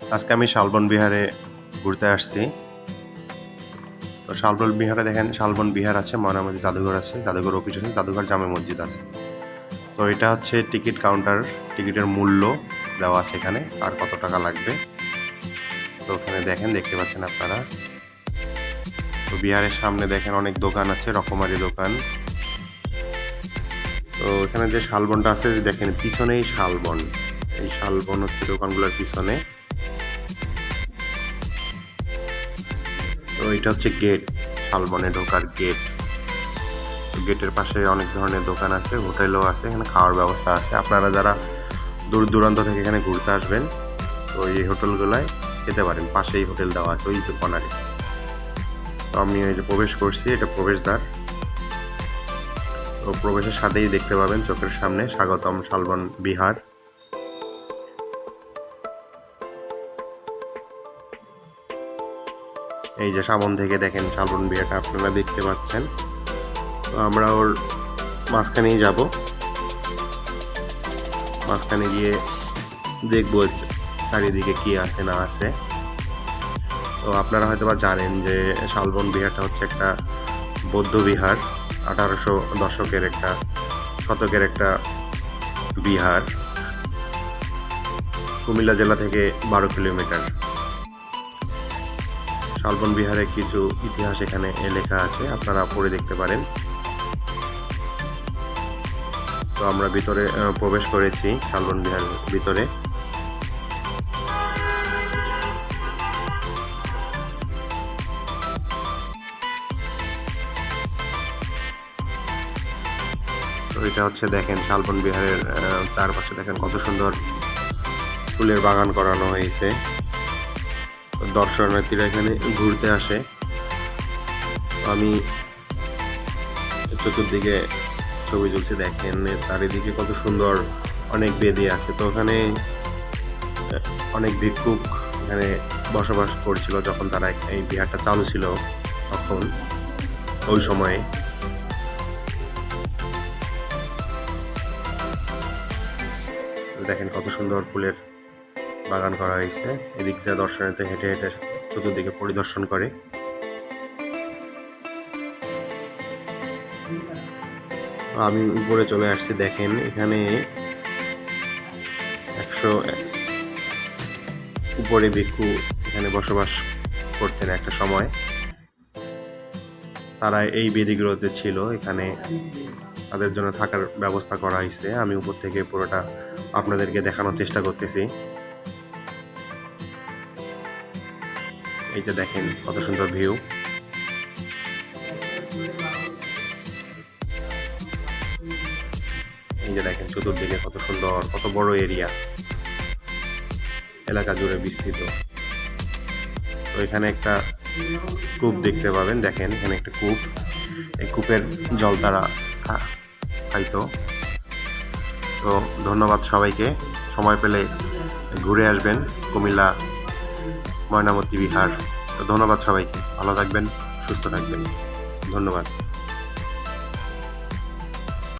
আজকে আমি শালবন বিহারে ঘুরতে আসছি। তো শালবন বিহারে দেখেন, শালবন বিহার আছে, ময়নামতি জাদুঘর আছে, জাদুঘর অফিস আছে, জাদুঘর জামে মসজিদ আছে। তো এটা হচ্ছে টিকিট কাউন্টার, টিকিটের মূল্য দেওয়া আছে এখানে, আর কত টাকা লাগবে। তো ওখানে দেখেন, দেখতে পাচ্ছেন আপনারা। তো বিহারের সামনে দেখেন অনেক দোকান আছে, রকমারি দোকান। তো এখানে যে শালবনটা আছে, দেখেন পিছনেই শালবন। এই শালবন হচ্ছে দোকানগুলোর পিছনে। তো এটা হচ্ছে গেট শালবনে ঢোকার গেট গেটের পাশে অনেক ধরনের দোকান আছে, হোটেলও আছে, এখানে খাওয়ার ব্যবস্থা আছে। আপনারা যারা দূর দূরান্ত থেকে এখানে ঘুরতে আসবেন, তো এই হোটেলগুলোয় খেতে পারেন। পাশেই হোটেল দেওয়া আছে, ওই যে কর্নারে তো আমি এই যে প্রবেশ করছি, এটা প্রবেশদ্বার। তো প্রবেশের সাথেই দেখতে পাবেন, চোখের সামনে স্বাগতম শালবন বিহার। এই যে সামন থেকে দেখেন শালবন বিয়াটা আপনারা দেখতে পাচ্ছেন। তো আমরা ওর মাঝখানেই যাব। মাঝখানে গিয়ে দেখব চারিদিকে কি আছে না আছে। তো আপনারা হয়তো বা জানেন যে শালবন বিহারটা হচ্ছে একটা বৌদ্ধ বিহার, আঠারোশো দশকের একটা শতকের একটা বিহার। কুমিল্লা জেলা থেকে বারো কিলোমিটার। শালবন বিহারে কিছু ইতিহাস এখানে লেখা আছে, আপনারা পড়ে দেখতে পারেন। তো আমরা ভিতরে প্রবেশ করেছি শালবন বিহার ভিতরে। এটা হচ্ছে দেখেন শালবন বিহারের চারপাশে দেখেন কত সুন্দর ফুলের বাগান করানো হয়েছে। দর্শনার্থীরা এখানে ঘুরতে আসে। আমি চতুর্দিকে ছবি তুলছি, দেখেন চারিদিকে কত সুন্দর অনেক বেদি আছে। তো ওখানে অনেক ভিক্ষুক এখানে বসবাস করছিল যখন তারা এই বিহারটা চালু ছিল তখন, ওই সময়ে। দেখেন কত সুন্দর ফুলের বাগান করা হয়েছে। এদিক দিয়ে দর্শনার্থী হেঁটে হেঁটে চতুর্দিকে পরিদর্শন করে। আমি উপরে চলে আসছি, দেখেন, এখানে একশো উপরে ভিক্ষু এখানে বসবাস করতেন একটা সময়। তারা এই বেদিগুলোতে ছিল, এখানে তাদের জন্য থাকার ব্যবস্থা করা হয়েছে। আমি উপর থেকে পুরোটা আপনাদেরকে দেখানোর চেষ্টা করতেছি। এই যে দেখেন, কত সুন্দর ভিউ। এই যে দেখেন চতুর্দিকে কত সুন্দর, কত বড় এরিয়া। এলাকা জুড়ে বিস্তৃত। তো এখানে একটা কূপ দেখতে পাবেন, দেখেন, এখানে একটা কূপ। এই কূপের জল তারা খাইতো তো ধন্যবাদ সবাইকে। সময় পেলে ঘুরে আসবেন কুমিল্লা ময়নামতি বিহার। তো ধন্যবাদ সবাইকে। ভালো থাকবেন সুস্থ থাকবেন। ধন্যবাদ।